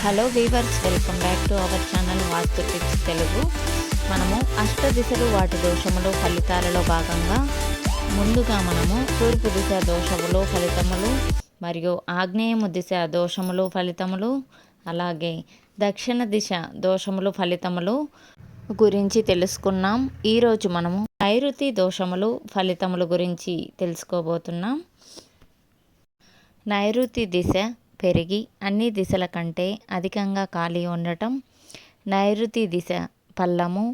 Hello viewers welcome back to our channel vastu tips Telugu మనము అష్ట దిశలు వాటి దోషములు ఫలితాలలో భాగంగా ముందుగా మనము తూర్పు దిశ దోషములు ఫలితములు మరియు ఆగ్నేయము దిశ దోషములు ఫలితములు అలాగే దక్షిణ దిశ దోషములు ఫలితములు గురించి తెలుసుకున్నాం. ఈరోజు మనము నైరుతి దోషములు ఫలితములు గురించి తెలుసుకోబోతున్నాం. నైరుతి దిశ పెరిగి అన్ని దిశల కంటే అధికంగా ఖాళీ ఉండటం నైరుతి దిశ పల్లము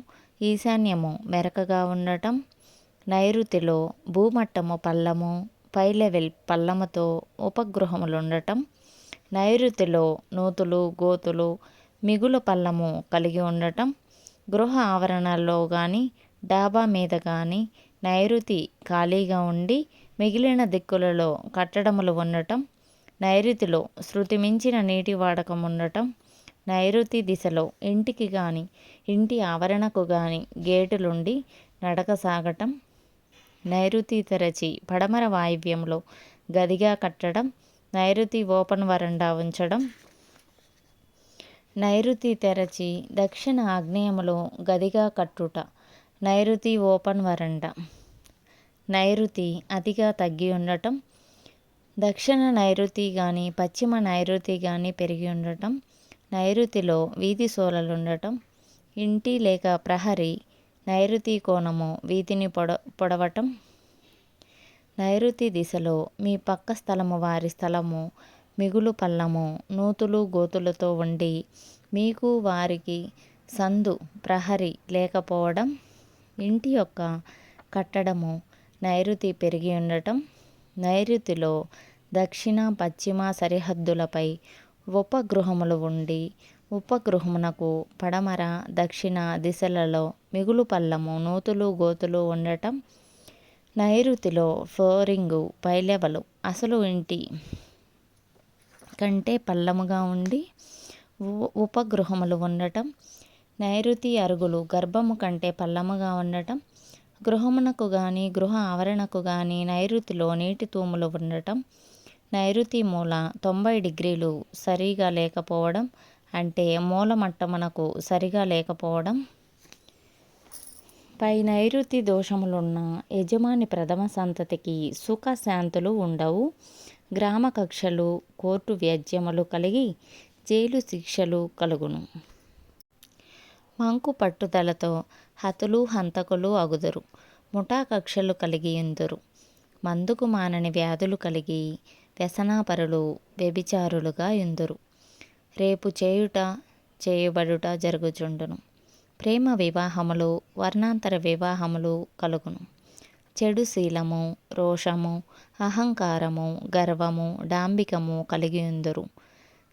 ఈశాన్యము మెరకగా ఉండటం నైరుతిలో భూమట్టము పల్లము పై లెవెల్ పల్లముతో ఉపగ్రహములు ఉండటం నైరుతిలో నూతులు గోతులు మిగులు పల్లము కలిగి ఉండటం గృహ ఆవరణలో కానీ డాబా మీద కానీ నైరుతి ఖాళీగా ఉండి మిగిలిన దిక్కులలో కట్టడములు ఉండటం నైరుతిలో శృతి మించిన నీటి వాడకం ఉండటం నైరుతి దిశలో ఇంటికి కానీ ఇంటి ఆవరణకు కానీ గేటులుండి నడక సాగటం నైరుతి తెరచి పడమర వాయువ్యంలో గదిగా కట్టడం నైరుతి ఓపెన్ వరండా ఉంచడం నైరుతి తెరచి దక్షిణ ఆగ్నేయములో గదిగా కట్టుట నైరుతి ఓపెన్ వరండా. నైరుతి అతిగా తగ్గి ఉండటం దక్షిణ నైరుతి కానీ పశ్చిమ నైరుతి కానీ పెరిగి ఉండటం నైరుతిలో వీధి సోలలు ఉండటం ఇంటి లేక ప్రహరీ నైరుతి కోణము వీధిని పొడ పొడవటం. నైరుతి దిశలో మీ పక్క స్థలము వారి స్థలము మిగులు పల్లము నూతులు గోతులతో ఉండి మీకు వారికి సందు ప్రహరీ లేకపోవడం ఇంటి యొక్క కట్టడము నైరుతి పెరిగి ఉండటం. నైరుతిలో దక్షిణ పశ్చిమ సరిహద్దులపై ఉపగృహములు ఉండి ఉపగృహమునకు పడమర దక్షిణ దిశలలో మిగులు పల్లము నూతులు గోతులు ఉండటం నైరుతిలో ఫ్లోరింగు పైలెవలు అసలు ఇంటి కంటే పల్లముగా ఉండి ఉపగృహములు ఉండటం నైరుతి అరుగులు గర్భము కంటే పల్లముగా ఉండటం గృహమునకు కానీ గృహ ఆవరణకు కానీ నైరుతిలో నీటి తూములు ఉండటం నైరుతి మూల తొంభై డిగ్రీలు సరిగా లేకపోవడం అంటే మూల మట్టమునకు సరిగా లేకపోవడం. పై నైరుతి దోషములున్న యజమాని ప్రథమ సంతతికి సుఖ శాంతులు ఉండవు. గ్రామ కక్షలు కోర్టు వ్యాజ్యములు కలిగి జైలు శిక్షలు కలుగును. మంకు పట్టుదలతో హతులు హంతకులు అగుదురు. ముఠా కక్షలు కలిగి ఉందురు మందుకు మానని వ్యాధులు కలిగి వ్యసనాపరులు వ్యభిచారులుగా ఎందురు. రేపు చేయుట చేయబడుట జరుగుచుండును. ప్రేమ వివాహములు వర్ణాంతర వివాహములు కలుగును. చెడు శీలము రోషము అహంకారము గర్వము డాంబికము కలిగి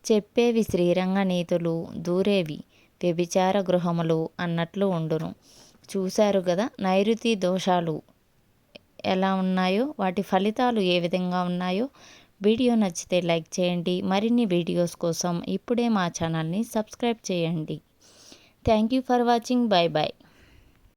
చెప్పేవి శ్రీరంగ నీతులు దూరేవి. వ్యభిచార గృహములు అన్నట్లు ఉండును. చూశారు కదా నైరుతి దోషాలు ఎలా ఉన్నాయో వాటి ఫలితాలు ఏ విధంగా ఉన్నాయో. వీడియో నచ్చితే లైక్ చేయండి. మరిన్ని వీడియోస్ కోసం ఇప్పుడే మా ఛానల్ని సబ్స్క్రైబ్ చేయండి. Thank you for watching. Bye bye